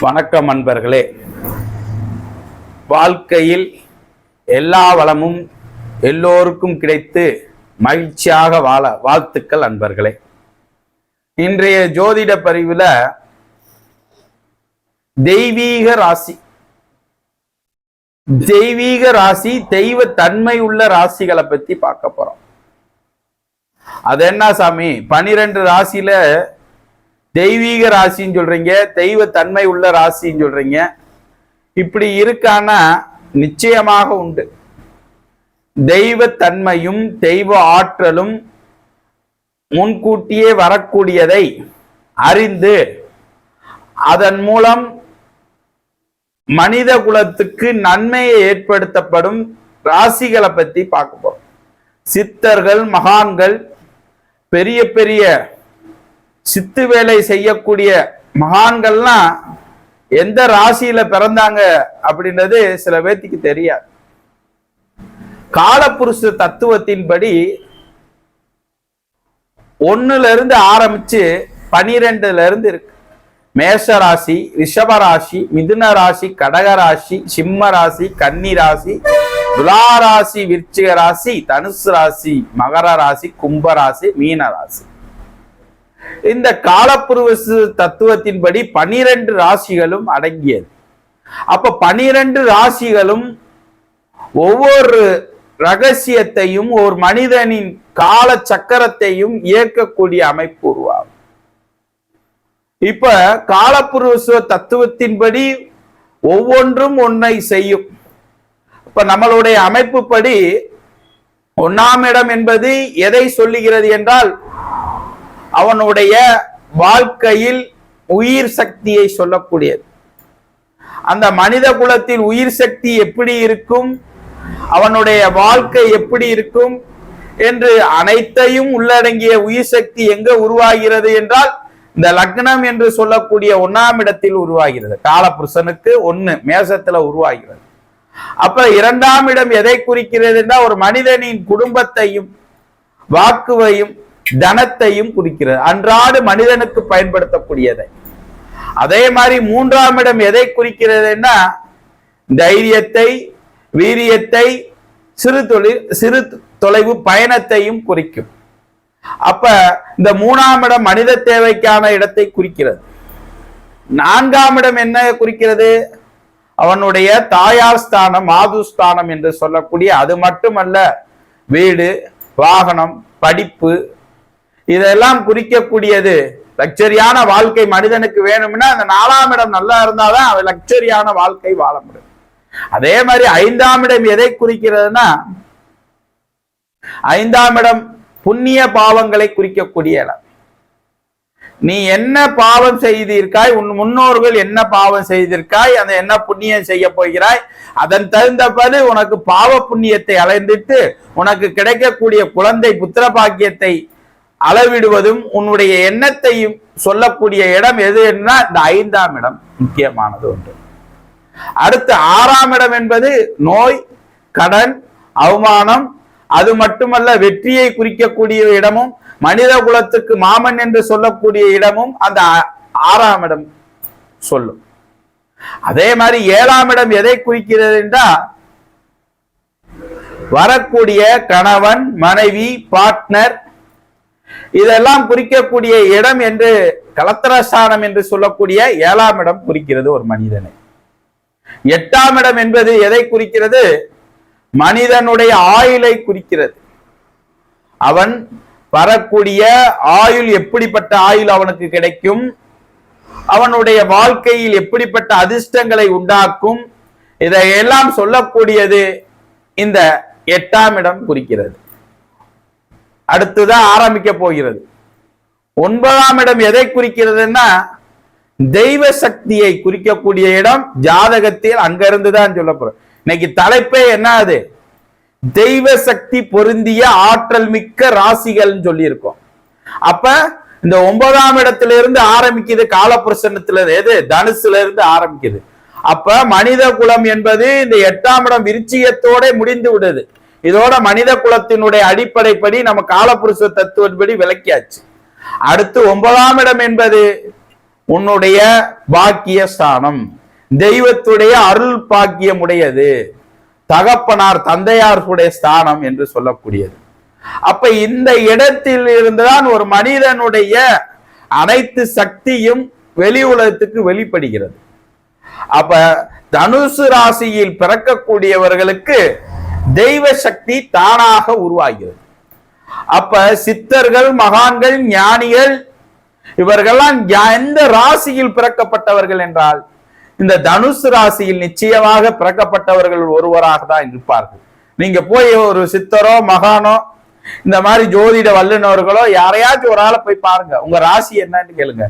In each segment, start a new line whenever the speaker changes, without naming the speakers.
வணக்கம் அன்பர்களே. வாழ்க்கையில் எல்லா வளமும் எல்லோருக்கும் கிடைத்து மகிழ்ச்சியாக வாழ வாழ்த்துக்கள் அன்பர்களே. இன்றைய ஜோதிட பதிவில் தெய்வீக ராசி. தெய்வீக ராசி தெய்வ தன்மை உள்ள ராசிகளை பத்தி பார்க்க போறோம். அது என்ன சாமி? பனிரெண்டு ராசியில தெய்வீக ராசின்னு சொல்றீங்க தெய்வ தன்மை உள்ள ராசின்னு சொல்றீங்க. இப்படி இருக்கானா நிச்சயமாக உண்டு. தெய்வ தன்மையும் தெய்வ ஆற்றலும் முன்கூட்டியே வரக்கூடியதை அறிந்து அதன் மூலம் மனித குலத்துக்கு நன்மையை ஏற்படுத்தப்படும் ராசிகளை பத்தி பார்க்க போறோம். சித்தர்கள் மகான்கள் பெரிய பெரிய சித்து வேலை செய்யக்கூடிய மகான்கள்லாம் எந்த ராசியில பிறந்தாங்க அப்படின்றது சில பேர்த்துக்கு தெரியாது. காலப்புருஷ தத்துவத்தின்படி ஒன்னுல இருந்து ஆரம்பிச்சு பனிரெண்டுல இருந்து இருக்கு. மேஷ ராசி ரிஷப ராசி மிதுன ராசி கடக ராசி சிம்ம ராசி கன்னி ராசி துலா ராசி விருச்சிக ராசி தனுசு ராசி மகர ராசி கும்ப ராசி மீன ராசி இந்த காலப்புருவசு தத்துவத்தின்படி பனிரெண்டு ராசிகளும் அடங்கியது. அப்ப பனிரெண்டு ராசிகளும் ஒவ்வொரு ரகசியத்தையும் ஒரு மனிதனின் கால சக்கரத்தையும் இயக்கக்கூடிய அமைப்பு உருவாகும். இப்ப காலப்புருவ தத்துவத்தின்படி ஒவ்வொன்றும் ஒன்றை செய்யும். இப்ப நம்மளுடைய அமைப்புப்படி ஒன்னாம் இடம் என்பது எதை சொல்லுகிறது என்றால் அவனுடைய வாழ்க்கையில் உயிர் சக்தியை சொல்லக்கூடியது. அந்த மனித குலத்தில் உயிர் சக்தி எப்படி இருக்கும்? அவனுடைய வாழ்க்கை எப்படி இருக்கும்? என்று அனைத்தையும் உள்ளடங்கிய உயிர் சக்தி எங்க உருவாகிறது என்றால் இந்த லக்னம் என்று சொல்லக்கூடிய ஒன்னாம் இடத்தில் உருவாகிறது. காலபுருஷனுக்கு ஒன்னு மேசத்துல உருவாகிறது. அப்ப இரண்டாம் இடம் எதை குறிக்கிறது என்றால் ஒரு மனிதனின் குடும்பத்தையும் வாக்குவையும் தனத்தையும் குறிக்கிறது அன்றாடு மனிதனுக்கு பயன்படுத்தக்கூடியதை. அதே மாதிரி மூன்றாம் இடம் எதை குறிக்கிறதுன்னா தைரியத்தை வீரியத்தை சிறு தொழில் சிறு தொலைவு பயணத்தையும் குறிக்கும். அப்ப இந்த மூணாம் இடம் மனித தேவைக்கான இடத்தை குறிக்கிறது. நான்காம் இடம் என்ன குறிக்கிறது? அவனுடைய தாயார் ஸ்தானம் மாதுஸ்தானம் என்று சொல்லக்கூடிய அது மட்டுமல்ல வீடு வாகனம் படிப்பு இதெல்லாம் குறிக்கக்கூடியது. லக்ஸரியான வாழ்க்கை மனிதனுக்கு வேணும்னா அந்த நாலாம் இடம் நல்லா இருந்தாதான் அவன் லக்ஸரியான வாழ்க்கை வாழ முடியும். அதே மாதிரி ஐந்தாம் இடம் எதை குறிக்கிறதுனா ஐந்தாம் இடம் புண்ணிய பாவங்களை குறிக்கக்கூடிய இடம். நீ என்ன பாவம் செய்திருக்காய் உன் முன்னோர்கள் என்ன பாவம் செய்திருக்காய் அந்த என்ன புண்ணியம் செய்ய போகிறாய் அதன் தகுந்தபடி உனக்கு பாவ புண்ணியத்தை அலைந்துட்டு உனக்கு கிடைக்கக்கூடிய குழந்தை புத்திர பாக்கியத்தை அளவிடுவதும் உன்னுடைய எண்ணத்தையும் சொல்லக்கூடிய இடம் எது என்ன இந்த ஐந்தாம் இடம் முக்கியமானது ஒன்று. அடுத்து ஆறாம் இடம் என்பது நோய் கடன் அவமானம் அது மட்டுமல்ல வெற்றியை குறிக்கக்கூடிய இடமும் மனித குலத்துக்கு மாமன் என்று சொல்லக்கூடிய இடமும் அந்த ஆறாம் இடம் சொல்லும். அதே மாதிரி ஏழாம் இடம் எதை குறிக்கிறது என்றால் வரக்கூடிய கணவன் மனைவி பார்ட்னர் இதெல்லாம் குறிக்கக்கூடிய இடம் என்று கலத்திரஸ்தானம் என்று சொல்லக்கூடிய ஏழாம் இடம் குறிக்கிறது ஒரு மனிதனை. எட்டாம் இடம் என்பது எதை குறிக்கிறது? மனிதனுடைய ஆயுளை குறிக்கிறது. அவன் வரக்கூடிய ஆயுள் எப்படிப்பட்ட ஆயுள் அவனுக்கு கிடைக்கும்? அவனுடைய வாழ்க்கையில் எப்படிப்பட்ட அதிர்ஷ்டங்களை உண்டாக்கும்? இதையெல்லாம் சொல்லக்கூடியது இந்த எட்டாம் இடம் குறிக்கிறது. அடுத்துதான் ஆரம்பிக்க போகிறது. ஒன்பதாம் இடம் எதை குறிக்கிறதுன்னா தெய்வ சக்தியை குறிக்கக்கூடிய இடம் ஜாதகத்தில் அங்கிருந்து தான் சொல்ல போறோம் இன்னைக்கு தலைப்பே என்ன அது? தெய்வ சக்தி பொருந்திய ஆற்றல் மிக்க ராசிகள்னு சொல்லியிருக்கோம். அப்ப இந்த ஒன்பதாம் இடத்துல இருந்து ஆரம்பிக்குது காலப்புருஷனத்துல எது? தனுசுல இருந்து ஆரம்பிக்குது. அப்ப மனித குலம் என்பது இந்த எட்டாம் இடம் விருச்சியத்தோட முடிந்து விடுது. இதோட மனித குலத்தினுடைய அடிப்படைப்படி நம்ம காலபுருஷ தத்துவப்படி விளக்கியாச்சு. அடுத்து ஒன்பதாம் இடம் என்பது உன்னுடைய பாக்கிய ஸ்தானம் தெய்வத்துடைய அருள் பாக்கியம் உடையது தகப்பனார் தந்தையாருடைய ஸ்தானம் என்று சொல்லக்கூடியது. அப்ப இந்த இடத்தில் இருந்துதான் ஒரு மனிதனுடைய அனைத்து சக்தியும் வெளி உலகத்துக்கு வெளிப்படுகிறது. அப்ப தனுசு ராசியில் பிறக்கக்கூடியவர்களுக்கு தெய்வ சக்தி தானாக உருவாகிறது. அப்ப சித்தர்கள் மகான்கள் ஞானிகள் இவர்கள்லாம் எந்த ராசியில் பிறக்கப்பட்டவர்கள் என்றால் இந்த தனுசு ராசியில் நிச்சயமாக பிறக்கப்பட்டவர்கள் ஒருவராக தான் இருப்பார்கள். நீங்க போய் ஒரு சித்தரோ மகானோ இந்த மாதிரி ஜோதிட வல்லுநர்களோ யாரையாச்சும் ஒரு ஆளை போய் பாருங்க. உங்க ராசி என்னன்னு கேளுங்க.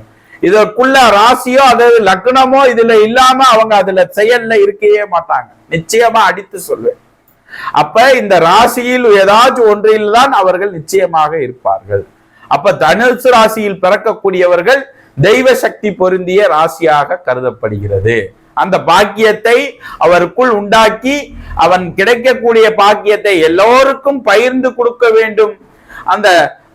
இதற்குள்ள ராசியோ அதாவது லக்னமோ இதுல இல்லாம அவங்க அதுல செயல்ல இருக்கவே மாட்டாங்க. நிச்சயமா அடித்து சொல்வேன். அப்ப இந்த ராசியில் ஏதாச்சும் ஒன்றில் தான் அவர்கள் நிச்சயமாக இருப்பார்கள். அப்ப தனுசு ராசியில் பிறக்கக்கூடியவர்கள் தெய்வ சக்தி பொருந்திய ராசியாக கருதப்படுகிறது. அந்த பாக்கியத்தை அவருக்குள் உண்டாக்கி அவன் கிடைக்கக்கூடிய பாக்கியத்தை எல்லோருக்கும் பகிர்ந்து கொடுக்க வேண்டும். அந்த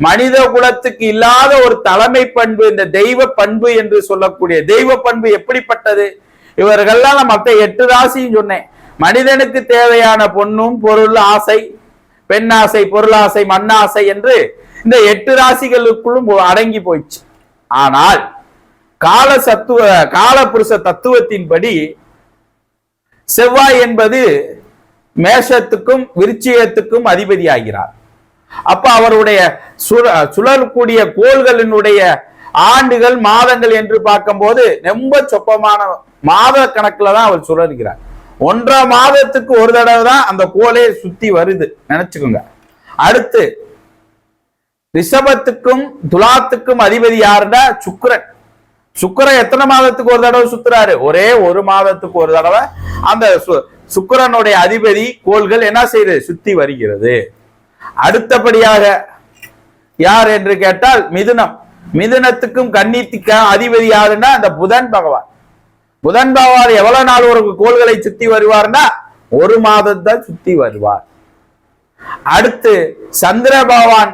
மனித குலத்துக்கு இல்லாத ஒரு தலைமை பண்பு இந்த தெய்வ பண்பு என்று சொல்லக்கூடிய தெய்வ பண்பு எப்படிப்பட்டது? இவர்கள்லாம் நான் மற்ற எட்டு ராசியும் சொன்னேன். மனிதனுக்கு தேவையான பொண்ணும் பொருள் ஆசை பெண்ணாசை பொருளாசை மண்ணாசை என்று இந்த எட்டு ராசிகளுக்குள்ளும் அடங்கி போயிடுச்சு. ஆனால் கால சத்துவ காலபுருஷ தத்துவத்தின்படி செவ்வாய் என்பது மேஷத்துக்கும் விருச்சியத்துக்கும் அதிபதி ஆகிறார் அப்ப அவருடைய சுழ- கோள்களினுடைய ஆண்டுகள் மாதங்கள் என்று பார்க்கும்போது ரொம்ப சொப்பமான மாத கணக்குல தான் அவர் சுழல்கிறார். ஒன்றரை மாதத்துக்கு ஒரு தடவை தான் அந்த கோலே சுத்தி வருது. நினைச்சுக்கோங்க. அடுத்து ரிஷபத்துக்கும் துலாத்துக்கும் அதிபதி யாருன்னா சுக்கரன். சுக்கரன் எத்தனை மாதத்துக்கு ஒரு தடவை சுத்துறாரு? ஒரே ஒரு மாதத்துக்கு ஒரு தடவை அந்த சு- அதிபதி கோள்கள் என்ன செய்யுது? சுத்தி வருகிறது. அடுத்தபடியாக யார் என்று கேட்டால் மிதுனம். மிதுனத்துக்கும் கன்னித்துக்கும் அதிபதி யாருன்னா அந்த புதன் பகவான். புதன் பகவான் எவ்வளவு நாள் ஒரு கோள்களை சுத்தி வருவார்னா ஒரு மாதம்தான் சுத்தி வருவார். அடுத்து சந்திர பகவான்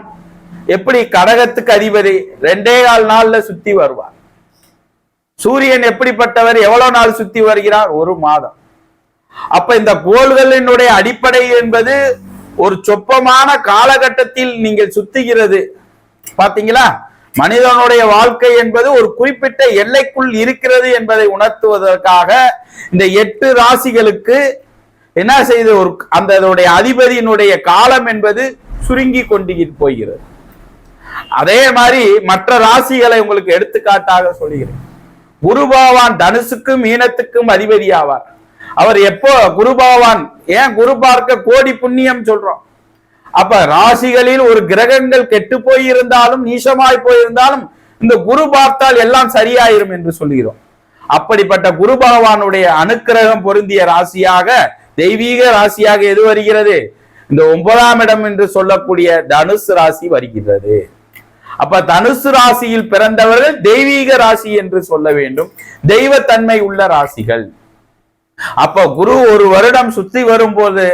எப்படி கடகத்துக்கு அதிபதி? ரெண்டே கால் நாள்ல சுத்தி வருவார். சூரியன் எப்படிப்பட்டவர்? எவ்வளவு நாள் சுத்தி வருகிறார்? ஒரு மாதம். அப்ப இந்த கோள்களினுடைய அடிப்படை என்பது ஒரு சொப்பமான காலகட்டத்தில் நீங்கள் சுத்துகிறது. பாத்தீங்களா? மனிதனுடைய வாழ்க்கை என்பது ஒரு குறிப்பிட்ட எல்லைக்குள் இருக்கிறது என்பதை உணர்த்துவதற்காக இந்த எட்டு ராசிகளுக்கு என்ன செய்து ஒரு அந்த அதனுடைய அதிபதியினுடைய காலம் என்பது சுருங்கி கொண்டு போகிறது. அதே மாதிரி மற்ற ராசிகளை உங்களுக்கு எடுத்துக்காட்டாக சொல்கிறேன். குரு பகவான் தனுசுக்கும் மீனத்துக்கும் அதிபதி ஆவார் அவர் எப்போ குரு பகவான் ஏன் குரு பார்க்க கோடி புண்ணியம் சொல்றோம்? அப்ப ராசிகளில் ஒரு கிரகங்கள் கெட்டு போயிருந்தாலும் நீசமாய் போயிருந்தாலும் இந்த குரு பார்த்தால் எல்லாம் சரியாயிரும் என்று சொல்கிறோம். அப்படிப்பட்ட குரு பகவானுடைய அனுக்கிரகம் பொருந்திய ராசியாக தெய்வீக ராசியாக எது வருகிறது? இந்த ஒன்பதாம் இடம் என்று சொல்லக்கூடிய தனுசு ராசி வருகிறது. அப்ப தனுசு ராசியில் பிறந்தவர்கள் தெய்வீக ராசி என்று சொல்ல வேண்டும். தெய்வத்தன்மை உள்ள ராசிகள். அப்ப குரு ஒரு வருடம் சுத்தி வரும்போது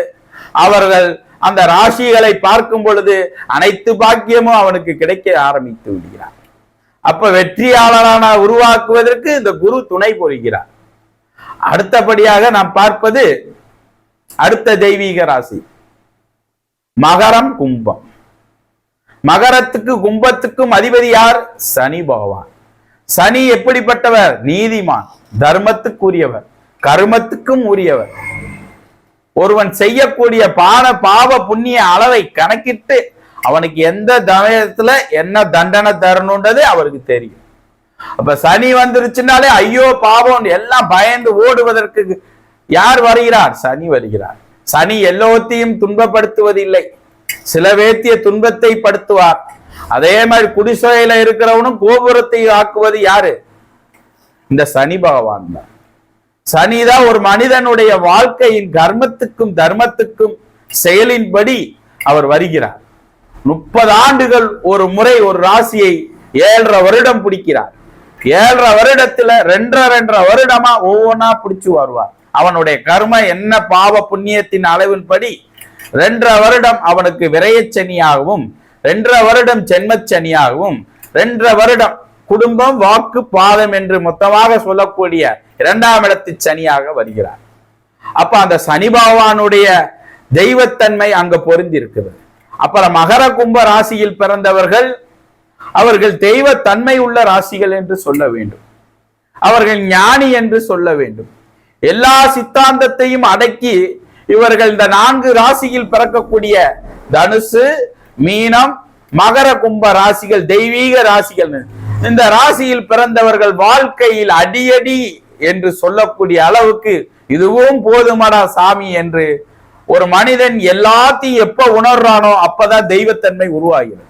அவர்கள் அந்த ராசிகளை பார்க்கும் பொழுது அனைத்து பாக்கியமும் அவனுக்கு கிடைக்க ஆரம்பித்து விடுகிறார். அப்ப வெற்றியாளரான உருவாக்குவதற்கு இந்த குரு துணை புரிகிறார் அடுத்தபடியாக நாம் பார்ப்பது அடுத்த தெய்வீக ராசி. மகரம் கும்பம். மகரத்துக்கு கும்பத்துக்கும் அதிபதி யார்? சனி பகவான். சனி எப்படிப்பட்டவர்? நீதிமான் தர்மத்துக்குரியவர் கர்மத்துக்கும் உரியவர். ஒருவன் செய்யக்கூடிய பான பாவ புண்ணிய அளவை கணக்கிட்டு அவனுக்கு எந்த தமயத்துல என்ன தண்டனை தரணுன்றது அவருக்கு தெரியும். அப்ப சனி வந்துருச்சுனாலே ஐயோ பாவம் எல்லாம் பயந்து ஓடுவதற்கு யார் வருகிறார்? சனி வருகிறார். சனி எல்லோத்தையும் துன்பப்படுத்துவதில்லை. சில வேத்திய துன்பத்தை படுத்துவார். அதே மாதிரி குடிசையில இருக்கிறவனும் கோபுரத்தை ஆக்குவது யாரு? இந்த சனி பகவான் தான். சனிதான் ஒரு மனிதனுடைய வாழ்க்கையின் கர்மத்துக்கும் தர்மத்துக்கும் செயலின்படி அவர் வருகிறார். முப்பது ஆண்டுகள் ஒரு முறை ஒரு ராசியை ஏழரை வருடம் பிடிக்கிறார். ஏழரை வருடத்துல ரெண்டரை ரெண்டரை வருடமா ஒவ்வொன்றா பிடிச்சு வருவார். அவனுடைய கர்ம என்ன பாவ புண்ணியத்தின் அளவின்படி ரெண்டரை வருடம் அவனுக்கு விரயச்சனியாகவும் ரெண்டரை வருடம் ஜென்மச்சனியாகவும் ரெண்டரை வருடம் குடும்பம் வாக்கு பாதம் என்று மொத்தமாக சொல்லக்கூடிய இரண்டாம் இடத்து சனியாக வருகிறார். அப்ப அந்த சனி பகவானுடைய தெய்வத்தன்மை அங்க பொருந்தி இருக்கிறது அப்புறம் மகர கும்ப ராசியில் பிறந்தவர்கள் அவர்கள் தெய்வ தன்மை உள்ள ராசிகள் என்று சொல்ல வேண்டும். அவர்கள் ஞானி என்று சொல்ல வேண்டும். எல்லா சித்தாந்தத்தையும் அடக்கி இவர்கள் இந்த நான்கு ராசியில் பிறக்கக்கூடிய தனுசு மீனம் மகர கும்ப ராசிகள் தெய்வீக ராசிகள் இந்த ராசியில் பிறந்தவர்கள் வாழ்க்கையில் அடியடி என்று சொல்லக்கூடிய அளவுக்கு இதுவும் போதுமடா சாமி என்று ஒரு மனிதன் எல்லாத்தையும் எப்ப உணர்றானோ அப்பதான் தெய்வத்தன்மை உருவாகிறது.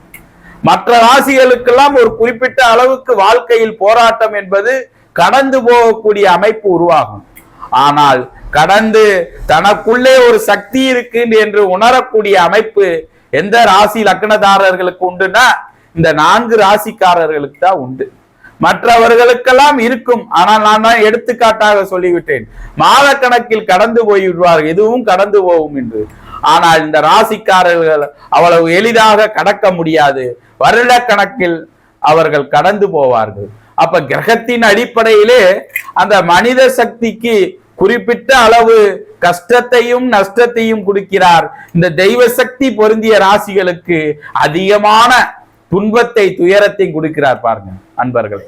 மற்ற ராசிகளுக்கெல்லாம் ஒரு குறிப்பிட்ட அளவுக்கு வாழ்க்கையில் போராட்டம் என்பது கடந்து போகக்கூடிய அமைப்பு உருவாகும். ஆனால் கடந்து தனக்குள்ளே ஒரு சக்தி இருக்கு என்று உணரக்கூடிய அமைப்பு எந்த ராசி லக்னதாரர்களுக்கு உண்டுன்னா இந்த நான்கு ராசிக்காரர்களுக்கு தான் உண்டு. மற்றவர்களுக்கெல்லாம் இருக்கும். ஆனால் நான் தான் எடுத்துக்காட்டாக சொல்லிவிட்டேன். மாத கணக்கில் கடந்து போய்விடுவார். எதுவும் கடந்து போகும் என்று. ஆனால் இந்த ராசிக்காரர்கள் அவ்வளவு எளிதாக கடக்க முடியாது. வருட கணக்கில் அவர்கள் கடந்து போவார்கள். அப்ப கிரகத்தின் அடிப்படையிலே அந்த மனித சக்திக்கு குறிப்பிட்ட அளவு கஷ்டத்தையும் நஷ்டத்தையும் கொடுக்கிறார். இந்த தெய்வ சக்தி பொருந்திய ராசிகளுக்கு அதிகமான துன்பத்தை துயரத்தை கொடுக்கிறார் பாருங்க அன்பர்களே.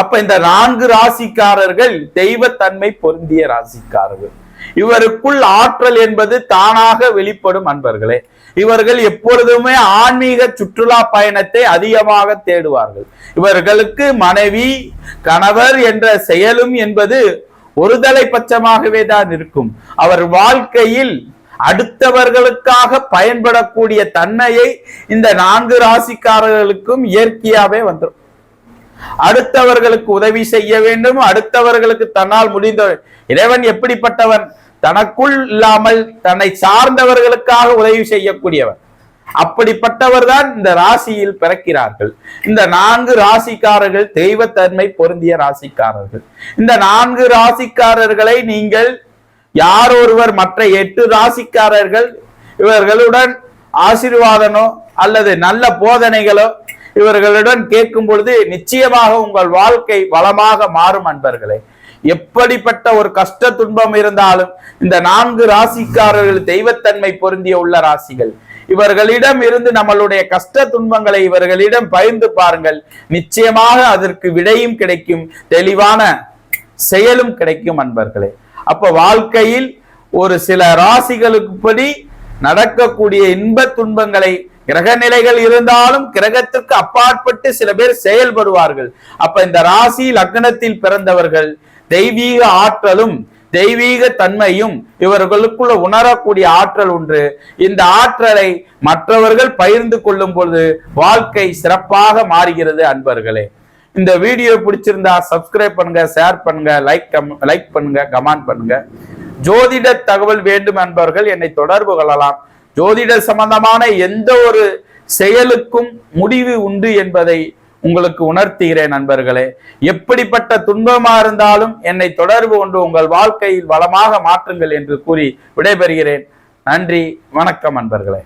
அப்ப இந்த நான்கு ராசிக்காரர்கள் தெய்வத்தன்மை பொருந்திய ராசிக்காரர்கள். இவருக்குள் ஆற்றல் என்பது தானாக வெளிப்படும் அன்பர்களே. இவர்கள் எப்பொழுதுமே ஆன்மீக சுற்றுலா பயணத்தை அதிகமாக தேடுவார்கள். இவர்களுக்கு மனைவி கணவர் என்ற செயலும் என்பது ஒருதலை பட்சமாகவே தான் இருக்கும். அவர் வாழ்க்கையில் அடுத்தவர்களுக்காக பயன்படக்கூடிய தன்மையை இந்த நான்கு ராசிக்காரர்களுக்கும் இயற்கையாவே வந்துடும். அடுத்தவர்களுக்கு உதவி செய்ய வேண்டும். அடுத்தவர்களுக்கு தன்னால் முடிந்த இறைவன் எப்படிப்பட்டவன்? தனக்குள் இல்லாமல் தன்னை சார்ந்தவர்களுக்காக உதவி செய்யக்கூடியவர் அப்படிப்பட்டவர் தான் இந்த ராசியில் பிறக்கிறார்கள். இந்த நான்கு ராசிக்காரர்கள் தெய்வத்தன்மை பொருந்திய ராசிக்காரர்கள். இந்த நான்கு ராசிக்காரர்களை நீங்கள் யார் ஒருவர் மற்ற எட்டு ராசிக்காரர்கள் இவர்களுடன் ஆசீர்வாதனோ அல்லது நல்ல போதனைகளோ இவர்களுடன் கேட்கும் பொழுது நிச்சயமாக உங்கள் வாழ்க்கை வளமாக மாறும் அன்பர்களே. எப்படிப்பட்ட ஒரு கஷ்ட துன்பம் இருந்தாலும் இந்த நான்கு ராசிக்காரர்கள் தெய்வத்தன்மை பொருந்திய உள்ள ராசிகள். இவர்களிடம் இருந்து நம்மளுடைய கஷ்ட துன்பங்களை இவர்களிடம் பகிர்ந்து பாருங்கள். நிச்சயமாக அதற்கு விடையும் கிடைக்கும் தெளிவான செயலும் கிடைக்கும் அன்பர்களே. அப்ப வாழ்க்கையில் ஒரு சில ராசிகளுக்குப்படி நடக்கக்கூடிய இன்ப துன்பங்களை கிரக நிலைகள் இருந்தாலும் கிரகத்திற்கு அப்பாற்பட்டு சில பேர் செயல்படுவார்கள். அப்ப இந்த ராசி லக்னத்தில் பிறந்தவர்கள் தெய்வீக ஆற்றலும் தெய்வீக தன்மையும் இவர்களுக்குள்ள உணரக்கூடிய ஆற்றல் ஒன்று. இந்த ஆற்றலை மற்றவர்கள் பகிர்ந்து கொள்ளும் பொழுது வாழ்க்கை சிறப்பாக மாறுகிறது அன்பர்களே. இந்த வீடியோ பிடிச்சிருந்தா சப்ஸ்கிரைப் பண்ணுங்க ஷேர் பண்ணுங்க லைக் லைக் பண்ணுங்க கமெண்ட் பண்ணுங்க. ஜோதிட தகவல் வேண்டும் என்பவர்கள் என்னை தொடர்பு கொள்ளலாம். ஜோதிட சம்பந்தமான எந்த ஒரு செயலுக்கும் முடிவு உண்டு என்பதை உங்களுக்கு உணர்த்துகிறேன் நண்பர்களே. எப்படிப்பட்ட துன்பமா இருந்தாலும் என்னை தொடர்பு கொண்டு உங்கள் வாழ்க்கையில் வளமாக மாற்றுங்கள் என்று கூறி விடைபெறுகிறேன். நன்றி வணக்கம் நண்பர்களே.